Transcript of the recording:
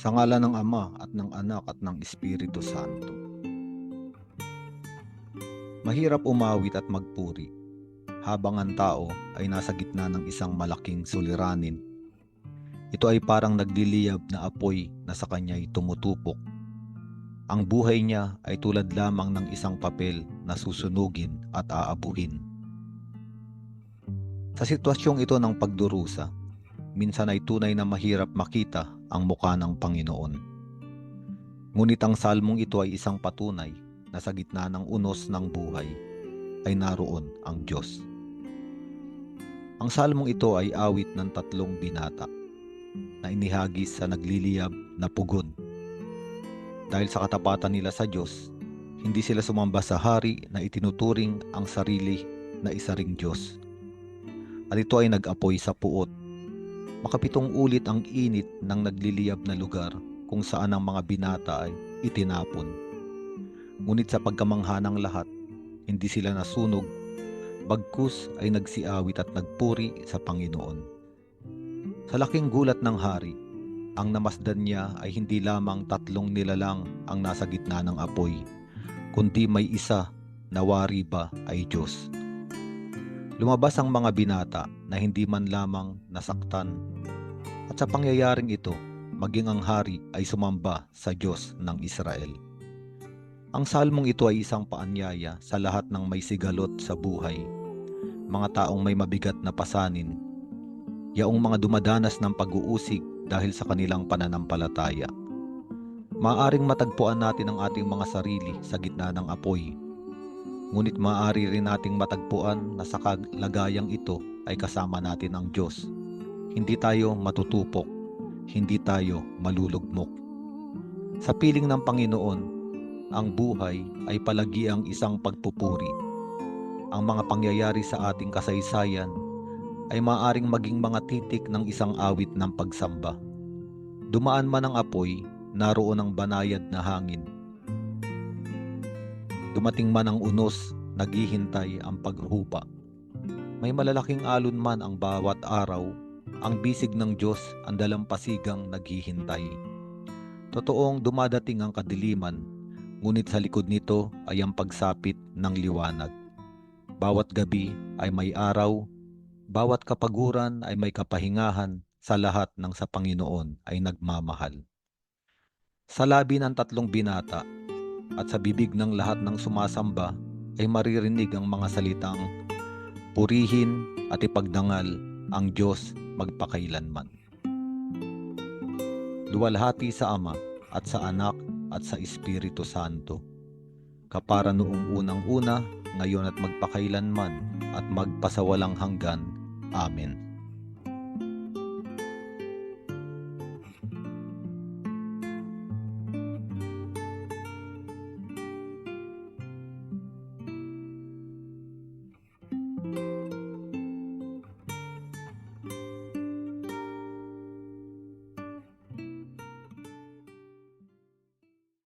Sa ngala ng Ama at ng Anak at ng Espiritu Santo. Mahirap umawit at magpuri habang ang tao ay nasa gitna ng isang malaking suliranin. Ito ay parang nagliliyab na apoy na sa kanya'y tumutupok. Ang buhay niya ay tulad lamang ng isang papel na susunugin at aabuhin. Sa sitwasyong ito ng pagdurusa, minsan ay tunay na mahirap makita ang muka ng Panginoon. Ngunit ang salmong ito ay isang patunay na sa gitna ng unos ng buhay ay naroon ang Diyos. Ang salmong ito ay awit ng tatlong binata na inihagis sa nagliliyab na pugon. Dahil sa katapatan nila sa Diyos, hindi sila sumamba sa hari na itinuturing ang sarili na isa ring Diyos. At ito ay nag-apoy sa puot. Makapitong ulit ang init ng nagliliyab na lugar kung saan ang mga binata ay itinapon. Ngunit sa pagkamangha ng lahat, hindi sila nasunog, bagkus ay nagsiawit at nagpuri sa Panginoon. Sa laking gulat ng hari, ang namasdan niya ay hindi lamang tatlong nilalang ang nasa gitna ng apoy, kundi may isa na wari ba ay Diyos. Lumabas ang mga binata na hindi man lamang nasaktan at sa pangyayaring ito, maging ang hari ay sumamba sa Diyos ng Israel. Ang salmong ito ay isang paanyaya sa lahat ng may sigalot sa buhay, mga taong may mabigat na pasanin, yaong mga dumadanas ng pag-uusig dahil sa kanilang pananampalataya. Maaring matagpuan natin ang ating mga sarili sa gitna ng apoy, ngunit maaari rin nating matagpuan na sa kalagayang ito ay kasama natin ang Diyos. Hindi tayo matutupok, hindi tayo malulugmok. Sa piling ng Panginoon, ang buhay ay palagi ang isang pagpupuri. Ang mga pangyayari sa ating kasaysayan ay maaring maging mga titik ng isang awit ng pagsamba. Dumaan man ang apoy, naroon ang banayad na hangin. Dumating man ang unos, naghihintay ang paghupa. May malalaking alon man ang bawat araw, ang bisig ng Diyos ang dalampasigang naghihintay. Totoong dumadating ang kadiliman, ngunit sa likod nito ay ang pagsapit ng liwanag. Bawat gabi ay may araw, bawat kapaguran ay may kapahingahan sa lahat ng sa Panginoon ay nagmamahal. Sa labi ng tatlong binata at sa bibig ng lahat ng sumasamba ay maririnig ang mga salitang purihin at ipagdangal ang Diyos magpakailanman. Luwalhati sa Ama at sa Anak at sa Espiritu Santo, kapara noong unang-una, ngayon at magpakailanman at magpasawalang hanggan. Amen.